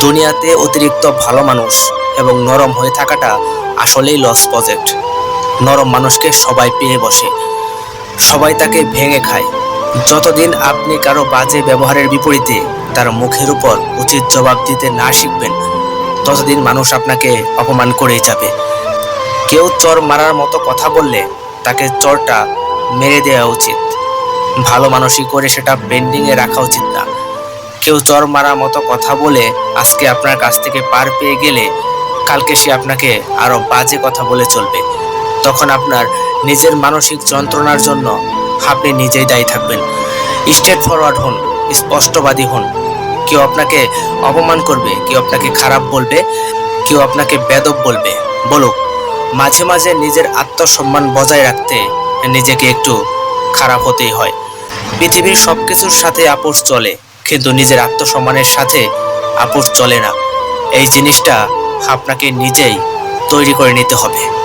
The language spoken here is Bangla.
দুনিয়াতে অতিরিক্ত ভালো মানুষ এবং নরম হয়ে থাকাটা আসলেই লস প্রজেক্ট নরম মানুষকে সবাই পেয়ে বসে। সবাই তাকে ভেঙে খায়। যতদিন আপনি কারও বাজে ব্যবহারের বিপরীতে তার মুখের উপর উচিত জবাব দিতে না শিখবেন, ততদিন মানুষ আপনাকে অপমান করেই যাবে। কেউ চর মারার মতো কথা বললে তাকে চরটা মেরে দেওয়া উচিত। ভালো মানুষই করে সেটা পেন্ডিংয়ে রাখা উচিত না। কেউ চর মারার মতো কথা বলে আজকে আপনার কাছ থেকে পার পেয়ে গেলে কালকে সে আপনাকে আরও বাজে কথা বলে চলবে। তখন আপনার নিজের মানসিক যন্ত্রণার জন্য আপনি নিজেই দায়ী থাকবেন। স্ট্রেট ফরওয়ার্ড হন, স্পষ্টবাদী হন। কেউ আপনাকে অপমান করবে, কেউ আপনাকে খারাপ বলবে, কেউ আপনাকে বেদব বলবে। বলুক, মাঝে মাঝে নিজের আত্মসম্মান বজায় রাখতে নিজেকে একটু খারাপ হতেই হয়। পৃথিবীর সব কিছুর সাথে আপোষ চলে। কিন্তু নিজের আত্মসম্মানের সাথে আপোষ চলে না। এই জিনিসটা আপনাকে নিজেই তৈরি করে নিতে হবে।